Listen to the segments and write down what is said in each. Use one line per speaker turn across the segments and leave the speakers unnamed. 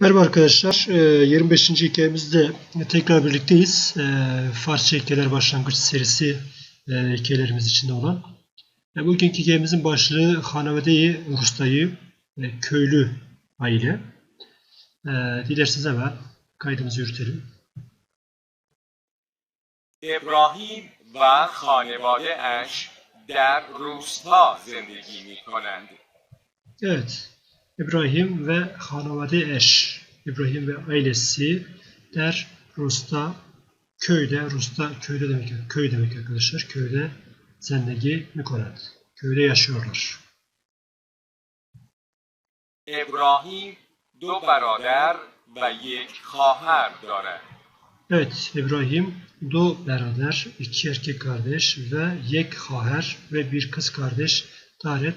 Merhaba arkadaşlar. Ee, 25. hikayemizde tekrar birlikteyiz. Ee, Farsça hikayeler başlangıç serisi e, hikayelerimiz içinde olan. E, Bugünkü hikayemizin başlığı Hanavade-i Rusta'yı e, köylü aile. E, Dilerseniz hemen kaydımızı yürütelim.
ابراهیم و خانواده اش در روستا زندگی می کنند.
Evet. İbrahim ve Hanavade eş. İbrahim ve ailesi der Rus'ta köyde, Rus'ta köyde demek köy demek arkadaşlar. Köyde zendegi mikonet. Köyde yaşıyorlar.
ابراهیم دو برادر و یک خواهر دارد.
Evet, İbrahim do beraber iki erkek kardeş ve yek haher ve bir kız kardeş taret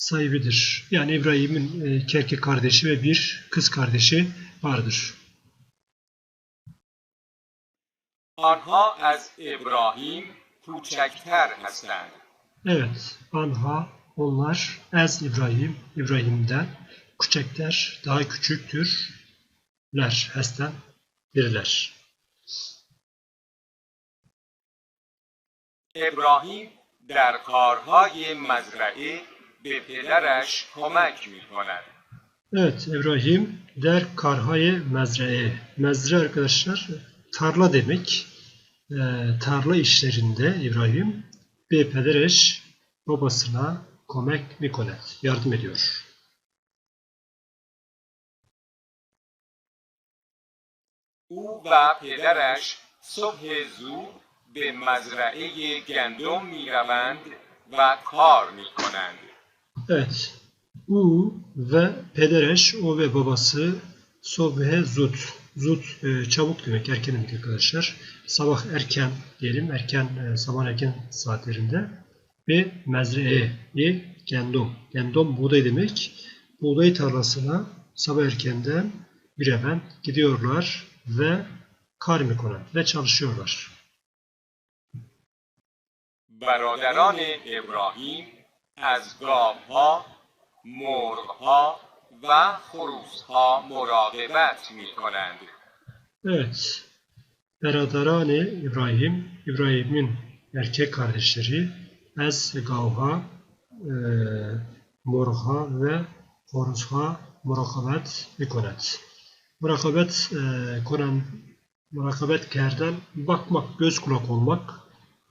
sahibidir. Yani İbrahim'in e, iki erkek kardeşi ve bir kız kardeşi vardır.
آنها از ابراهیم کوچکتر هستند.
Evet, anha onlar ez İbrahim, İbrahim'den küçükler, daha küçüktürler, hesten biriler.
ابراهیم در کارهای مزرعه به پدرش کمک می کند.
Evet, İbrahim der karhaye mezreye. Mezre arkadaşlar tarla demek. Ee, tarla işlerinde İbrahim bir pedereş babasına komek mikonet yardım ediyor.
او و پدرش صبح زود به مزرعه گندم می روند و کار می کنند.
Evet. U ve pedereş, o ve babası sobhe zut. Zut e, çabuk demek, erken demek arkadaşlar. Sabah erken diyelim, erken e, sabah erken saatlerinde ve mezreye ye gendom. Gendom buğday demek. Buğday tarlasına sabah erkenden bir hemen gidiyorlar ve kar mikonen ve çalışıyorlar.
برادران ابراهیم از گاوها، مرغها و خروسها مراقبت می کنند.
Evet. Beradarane İbrahim, İbrahim'in erkek kardeşleri Ez Gavha, e, Morha ve Horuzha murakabet mikonet. Murakabet e, konan, murakabet kerden bakmak, göz kulak olmak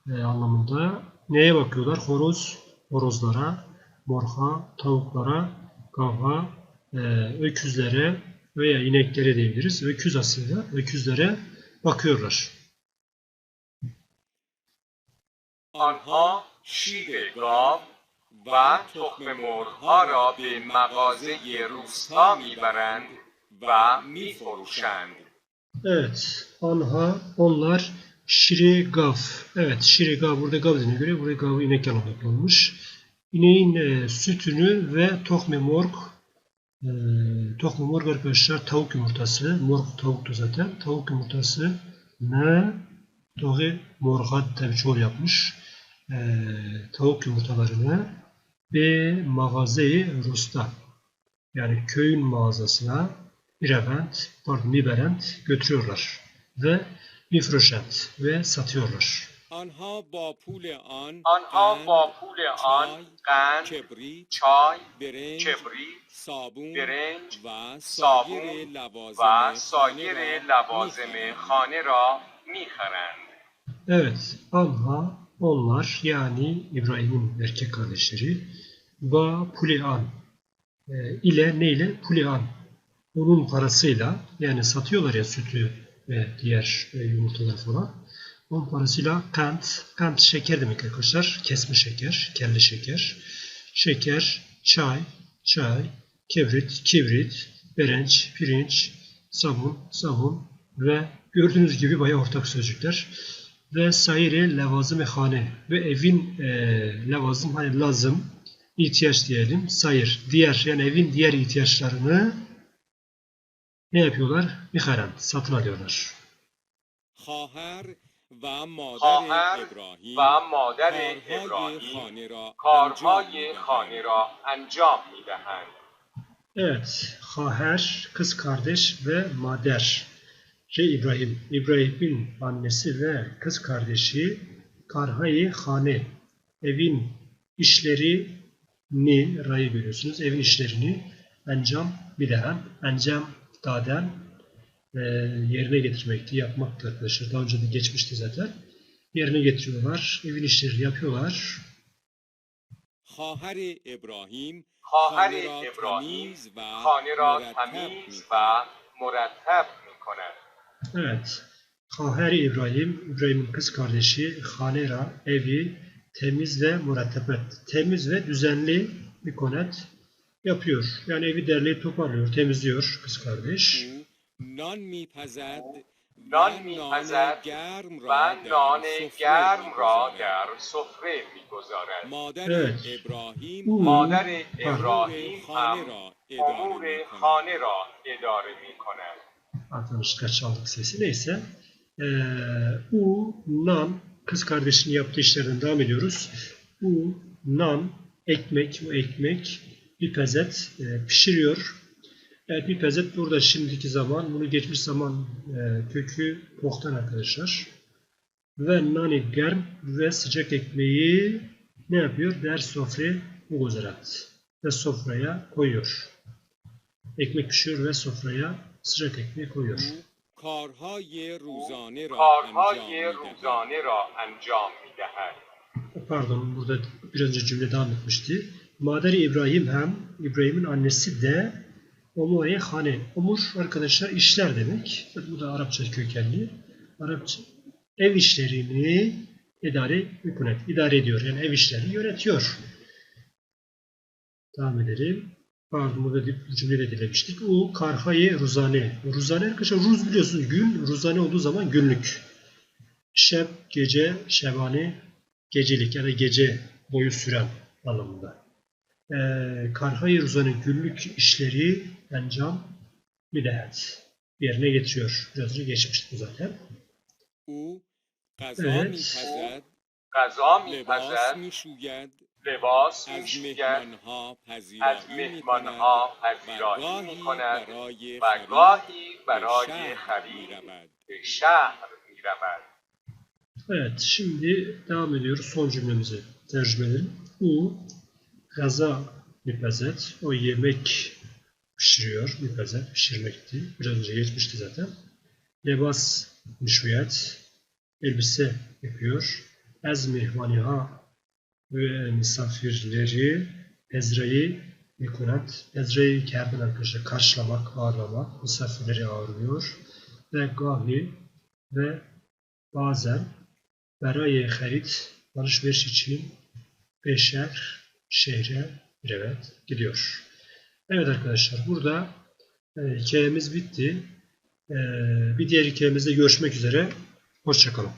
e, anlamında. Neye bakıyorlar? Horoz, horozlara, morha, tavuklara, gavha, e, öküzlere veya ineklere diyebiliriz. Öküz aslında. Öküzlere bakıyorlar.
آنها شیر گاو و تخم مرغها را به مغازه روستا میبرند و میفروشند.
Evet. Anha onlar Şiri Gav. Evet Şiri Gav burada Gav dediğine göre buraya Gav inek anlamında kullanılmış. İneğin e, sütünü ve tokme morg e, tokme morg arkadaşlar tavuk yumurtası. Morg tavuktu zaten. Tavuk yumurtası ne togi morgat tabi çoğul yapmış. E, tavuk yumurtalarını ve mağazayı Rus'ta yani köyün mağazasına bir event, pardon bir berent götürüyorlar ve mifroşent ve satıyorlar.
آنها با پول آن
آنها
قند،
با پول آن
چای،
قند،
کبریت،
چای،
برنج،
کبریت،
صابون
برنج
و
صابون
سایر
و
لوازم
سایر
خانه را
لوازم
می‌خرند.
خانه را میخرند.
Evet, Anha onlar yani İbrahim'in erkek kardeşleri Ba Pulian e, ile neyle? Pulian. Onun parasıyla yani satıyorlar ya sütü ve diğer e, yumurtaları falan. Onun parasıyla kant, kant şeker demek arkadaşlar. Kesme şeker, kelle şeker. Şeker, çay, çay, kibrit, kibrit, berenç, pirinç, sabun, sabun ve gördüğünüz gibi bayağı ortak sözcükler. Ve sayri levazım hane ve evin e, levazım hani lazım ihtiyaç diyelim. Sayır diğer yani evin diğer ihtiyaçlarını ne yapıyorlar? Miharen satın alıyorlar.
خواهر و مادر
خواهر
ابراهیم
و مادر
کارهای
ابراهیم
خانه را انجام
کارهای
می‌دهند.
خانه را انجام میدهند.
Evet, Haher, kız kardeş ve Mader. Şey İbrahim, İbrahim'in annesi ve kız kardeşi Karhay Hane, evin işlerini, rayı görüyorsunuz, evin işlerini encam bilen, encam daden e, yerine getirmekti, yapmaktı arkadaşlar. Daha önce de geçmişti zaten. Yerine getiriyorlar, evin işlerini yapıyorlar.
خواهر ابراهیم
خواهر
خانه را
ابراهیم
تمیز و
خانه را
مرتب
تمیز
می‌کند.
و مرتب می کند.
Evet. Haher İbrahim, İbrahim'in kız kardeşi Hanera evi temiz ve murattabet, temiz ve düzenli bir konet yapıyor. Yani evi derleyip toparlıyor, temizliyor kız kardeş.
او نان میپزد و
نان
نان
می‌پزد
گرم
و
را در
نان
سفره
گرم را
می‌گذارد.
در سفره می گذارد.
مادر
Evet.
ابراهیم
او
مادر
امور
ابراهیم
خانه
هم
را اداره
امور
می‌کند.
خانه را اداره می کند.
Arkadaşlar çaldık sesi neyse. Ee, U, Nan, kız kardeşinin yaptığı işlerden devam ediyoruz. U, Nan, ekmek, o ekmek bir pezet e, pişiriyor. Evet bir pezet burada şimdiki zaman, bunu geçmiş zaman e, kökü pohtan arkadaşlar. Ve nani germ ve sıcak ekmeği ne yapıyor? Der sofre ugozarat. Ve sofraya koyuyor. Ekmek pişiyor ve sofraya sıcak ekmeği koyuyor.
او کارهای روزانه را
کارهای
انجام می‌دهد.
روزانه را انجام می دهد.
Pardon burada bir önce cümle devam etmişti. Mader İbrahim hem İbrahim'in annesi de Omure Hane. Omur arkadaşlar işler demek. Bu da Arapça kökenli. Arapça ev işlerini idare hükümet idare ediyor. Yani ev işlerini yönetiyor. Devam edelim. Pardon burada bir cümle de dilemiştik. U karhaye ruzane. Ruzane arkadaşlar ruz biliyorsunuz gün. Ruzane olduğu zaman günlük. Şeb gece, şebane gecelik ya da gece boyu süren anlamında Ee, Karhay Ruza'nın günlük işleri encam midehet yerine getiriyor. Biraz önce geçmişti bu zaten.
او غذا
Evet.
میپزد
غذا می
لباس
پزد
میشوید
لباس می
از
شوید
مهمانها
از
پذیرایی
مهمانها
میکند و
پذیرایی
گاهی
می کند
برای
و
خرید
گاهی
به
برای
شهر
خرید
میرود
به شهر می رود.
Evet şimdi devam ediyoruz son cümlemize tercüme edelim. U gaza müpezet. O yemek pişiriyor. Müpezet pişirmekti. Biraz önce geçmişti zaten. Lebas müşviyet. Elbise yapıyor. Ez mihvaniha ve misafirleri ezreyi mikunet. Ezreyi kerben arkadaşlar karşılamak, ağırlamak. Misafirleri ağırlıyor. Ve gahi ve bazen beraye herit alışveriş için beşer şehre bir evet gidiyor. Evet arkadaşlar burada e, hikayemiz bitti. E, bir diğer hikayemizde görüşmek üzere. Hoşçakalın.